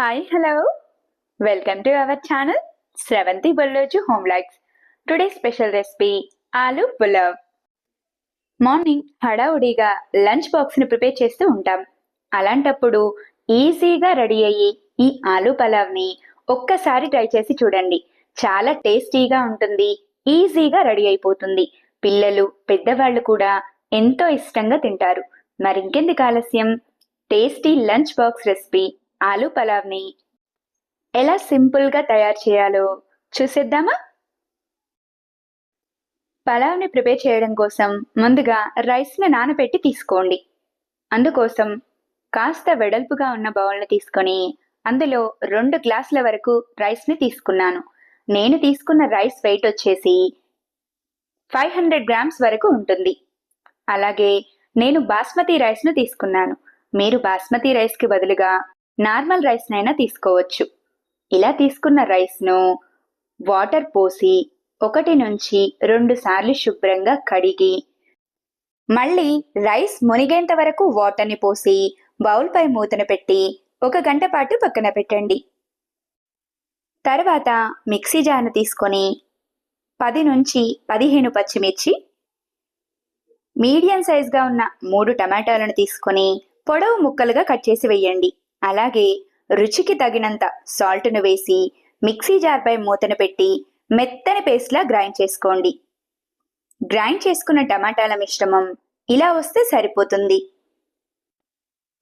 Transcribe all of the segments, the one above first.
Hi hello welcome to our channel Sravanthi Bolloju home likes today special recipe aloo pulao morning హడావుడిగా lunch బాక్స్ని prepare చేస్తూ ఉంటాం. అలాంటప్పుడు ఈజీగా రెడీ అయ్యి ఈ ఆలు పలావ్ని ఒక్కసారి ట్రై చేసి చూడండి. చాలా టేస్టీగా ఉంటుంది ఈజీగా రెడీ అయిపోతుంది. పిల్లలు పెద్దవాళ్ళు కూడా ఎంతో ఇష్టంగా తింటారు. మరింకెందుకు ఆలస్యం? టేస్టీ లంచ్ బాక్స్ రెసిపీ ఆలు పలావ్ని. ఎలా సింపుల్గా తయారు చేయాలో చూసేద్దామా? పలావ్ని ప్రిపేర్ చేయడం కోసం ముందుగా రైస్ని నానబెట్టి తీసుకోండి. అందుకోసం కాస్త వెడల్పుగా ఉన్న బౌల్ని తీసుకొని అందులో రెండు గ్లాసుల వరకు రైస్ని తీసుకున్నాను. నేను తీసుకున్న రైస్ వెయిట్ వచ్చేసి ఫైవ్ హండ్రెడ్ గ్రామ్స్ వరకు ఉంటుంది. అలాగే నేను బాస్మతి రైస్ను తీసుకున్నాను. మీరు బాస్మతి రైస్కి బదులుగా నార్మల్ రైస్నైనా తీసుకోవచ్చు. ఇలా తీసుకున్న రైస్ను వాటర్ పోసి ఒకటి నుంచి రెండు సార్లు శుభ్రంగా కడిగి మళ్ళీ రైస్ మునిగేంత వరకు వాటర్ని పోసి బౌల్పై మూతను పెట్టి ఒక గంట పాటు పక్కన పెట్టండి. తర్వాత మిక్సీ జార్ను తీసుకొని పది నుంచి పదిహేను పచ్చిమిర్చి మీడియం సైజ్గా ఉన్న మూడు టమాటాలను తీసుకొని పొడవు ముక్కలుగా కట్ చేసి వేయండి. అలాగే రుచికి తగినంత సాల్ట్ను వేసి మిక్సీ జార్పై మూతను పెట్టి మెత్తని పేస్ట్లా గ్రైండ్ చేసుకోండి. గ్రైండ్ చేసుకున్న టమాటాల మిశ్రమం ఇలా వస్తే సరిపోతుంది.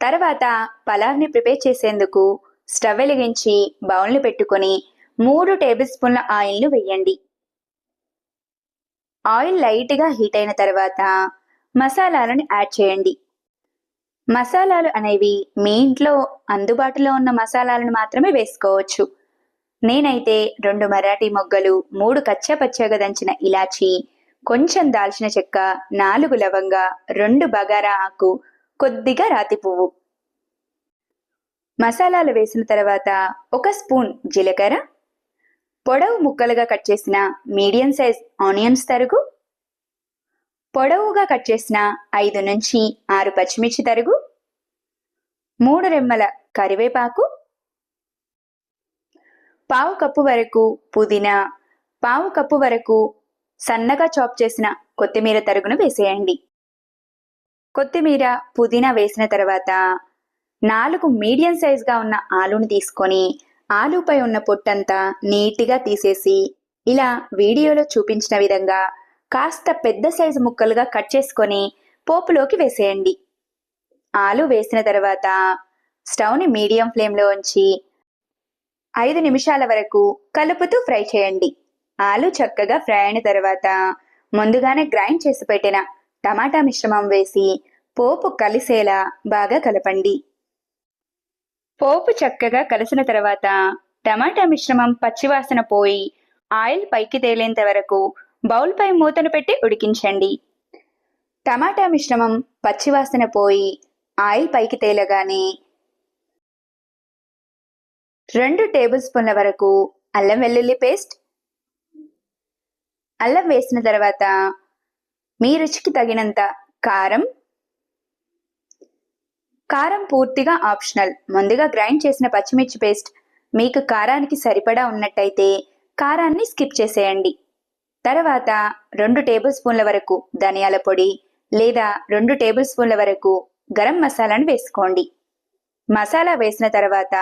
తర్వాత పలావ్ని ప్రిపేర్ చేసేందుకు స్టవ్ వెలిగించి బౌల్ని పెట్టుకొని మూడు టేబుల్ స్పూన్ల ఆయిల్ను వేయండి. ఆయిల్ లైట్గా హీట్ అయిన తర్వాత మసాలాలను యాడ్ చేయండి. మసాలాలు అనేవి మీ ఇంట్లో అందుబాటులో ఉన్న మసాలాలను మాత్రమే వేసుకోవచ్చు. నేనైతే రెండు మరాఠీ మొగ్గలు మూడు కచ్చపచ్చగా దంచిన ఇలాచి కొంచెం దాల్చిన చెక్క నాలుగు లవంగ రెండు బగారా ఆకు కొద్దిగా రాతి పువ్వు. మసాలాలు వేసిన తర్వాత ఒక స్పూన్ జీలకర్ర పొడవు ముక్కలుగా కట్ చేసిన మీడియం సైజ్ ఆనియన్స్ తరుగు పొడవుగా కట్ చేసిన ఐదు నుంచి ఆరు పచ్చిమిర్చి తరుగు మూడు రెమ్మల కరివేపాకు పావు కప్పు వరకు పుదీనా పావు కప్పు వరకు సన్నగా చాప్ చేసిన కొత్తిమీర తరుగును వేసేయండి. కొత్తిమీర పుదీనా వేసిన తర్వాత నాలుగు మీడియం సైజ్గా ఉన్న ఆలుని తీసుకొని ఆలుపై ఉన్న పొట్టంతా నీట్గా తీసేసి ఇలా వీడియోలో చూపించిన విధంగా కాస్త పెద్ద సైజు ముక్కలుగా కట్ చేసుకొని పోపులోకి వేసేయండి. ఆలు వేసిన తర్వాత స్టవ్ని మీడియం ఫ్లేమ్లో ఉంచి ఐదు నిమిషాల వరకు కలుపుతూ ఫ్రై చేయండి. ఆలు చక్కగా ఫ్రై అయిన తర్వాత ముందుగానే గ్రైండ్ చేసి పెట్టిన టమాటా మిశ్రమం వేసి పోపు కలిసేలా బాగా కలపండి. పోపు చక్కగా కలిసిన తర్వాత టమాటా మిశ్రమం పచ్చివాసన పోయి ఆయిల్ పైకి తేలేంత వరకు బౌల్పై మూతను పెట్టి ఉడికించండి. టమాటా మిశ్రమం పచ్చివాసన పోయి ఆయిల్ పైకి తేలగానే రెండు టేబుల్ స్పూన్ల వరకు అల్లం వెల్లుల్లి పేస్ట్ అల్లం వేసిన తర్వాత మీ రుచికి తగినంత కారం కారం పూర్తిగా ఆప్షనల్. ముందుగా గ్రైండ్ చేసిన పచ్చిమిర్చి పేస్ట్ మీకు కారానికి సరిపడా ఉన్నట్టయితే కారాన్ని స్కిప్ చేసేయండి. తర్వాత రెండు టేబుల్ స్పూన్ల వరకు ధనియాల పొడి లేదా రెండు టేబుల్ స్పూన్ల వరకు గరం మసాలాను వేసుకోండి. మసాలా వేసిన తర్వాత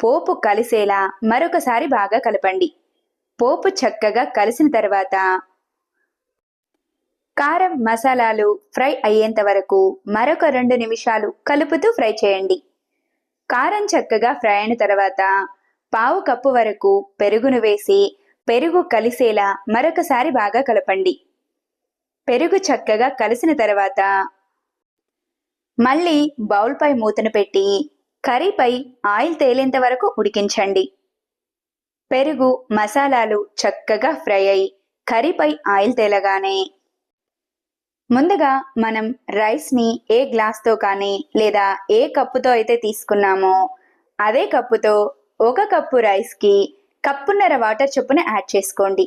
పోపు కలిసేలా మరొకసారి బాగా కలపండి. పోపు చక్కగా కలిసిన తర్వాత కారం మసాలాలు ఫ్రై అయ్యేంత వరకు మరొక రెండు నిమిషాలు కలుపుతూ ఫ్రై చేయండి. కారం చక్కగా ఫ్రై అయిన తర్వాత పావు కప్పు వరకు పెరుగును వేసి పెరుగు కలిసేలా మరొకసారి బాగా కలపండి. పెరుగు చక్కగా కలిసిన తర్వాత మళ్ళీ బౌల్పై మూతను పెట్టి కర్రీపై ఆయిల్ తేలేంత వరకు ఉడికించండి. పెరుగు మసాలాలు చక్కగా ఫ్రై అయి కర్రీపై ఆయిల్ తేలగానే ముందుగా మనం రైస్ని ఏ గ్లాస్తో కానీ లేదా ఏ కప్పుతో అయితే తీసుకున్నామో అదే కప్పుతో ఒక కప్పు రైస్కి కప్పున్నర వాటర్ చొప్పున యాడ్ చేసుకోండి.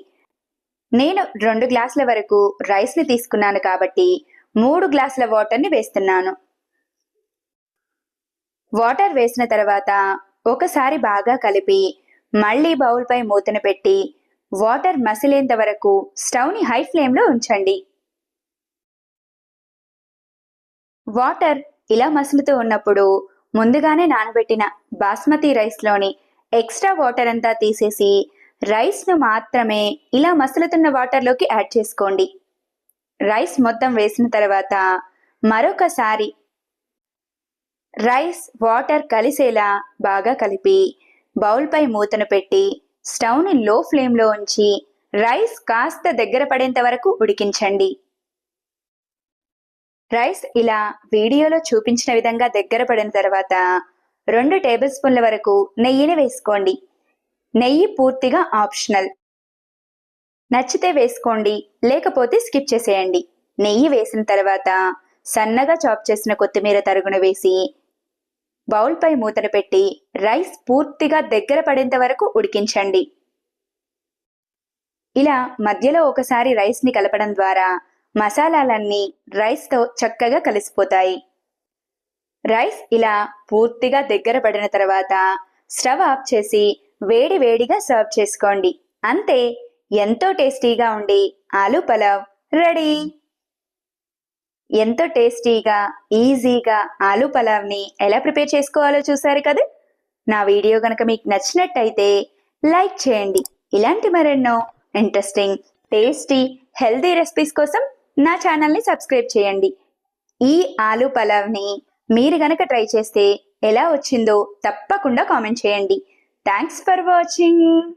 నేను రెండు గ్లాసుల వరకు రైస్ని తీసుకున్నాను కాబట్టి మూడు గ్లాసుల వాటర్ని వేస్తున్నాను. వాటర్ వేసిన తర్వాత ఒకసారి బాగా కలిపి మళ్ళీ బౌల్పై మూతను పెట్టి వాటర్ మసిలేంత వరకు స్టవ్ని హై ఫ్లేమ్లో ఉంచండి. వాటర్ ఇలా మసులుతూ ఉన్నప్పుడు ముందుగానే నానబెట్టిన బాస్మతి రైస్లోని ఎక్స్ట్రా వాటర్ అంతా తీసేసి రైస్ను మాత్రమే ఇలా మసులుతున్న వాటర్లోకి యాడ్ చేసుకోండి. రైస్ మొత్తం వేసిన తర్వాత మరొకసారి రైస్ వాటర్ కలిసేలా బాగా కలిపి బౌల్పై మూతను పెట్టి స్టవ్ని లో ఫ్లేమ్లో ఉంచి రైస్ కాస్త దగ్గర పడేంత వరకు ఉడికించండి. రైస్ ఇలా వీడియోలో చూపించిన విధంగా దగ్గర పడిన తర్వాత రెండు టేబుల్ స్పూన్ల వరకు నెయ్యిని వేసుకోండి. నెయ్యి పూర్తిగా ఆప్షనల్ నచ్చితే వేసుకోండి లేకపోతే స్కిప్ చేసేయండి. నెయ్యి వేసిన తర్వాత సన్నగా చాప్ చేసిన కొత్తిమీర తరుగున వేసి బౌల్పై మూతను పెట్టి రైస్ పూర్తిగా దగ్గర పడేంత వరకు ఉడికించండి. ఇలా మధ్యలో ఒకసారి రైస్ని కలపడం ద్వారా మసాలాలన్నీ రైస్తో చక్కగా కలిసిపోతాయి. రైస్ ఇలా పూర్తిగా దగ్గర పడిన తర్వాత స్టవ్ ఆఫ్ చేసి వేడి వేడిగా సర్వ్ చేసుకోండి. అంతే ఎంతో టేస్టీగా ఉండి ఆలూ పలావ్ రెడీ. ఎంతో టేస్టీగా ఈజీగా ఆలు పలావ్ని ఎలా ప్రిపేర్ చేసుకోవాలో చూసారు కదా? నా వీడియో కనుక మీకు నచ్చినట్టయితే లైక్ చేయండి. ఇలాంటి మరెన్నో ఇంట్రెస్టింగ్ టేస్టీ హెల్తీ రెసిపీస్ కోసం నా ఛానల్ని సబ్స్క్రైబ్ చేయండి. ఈ ఆలూ పలావ్ని మీరు గనక ట్రై చేస్తే ఎలా వచ్చిందో తప్పకుండా కామెంట్ చేయండి. Thanks for watching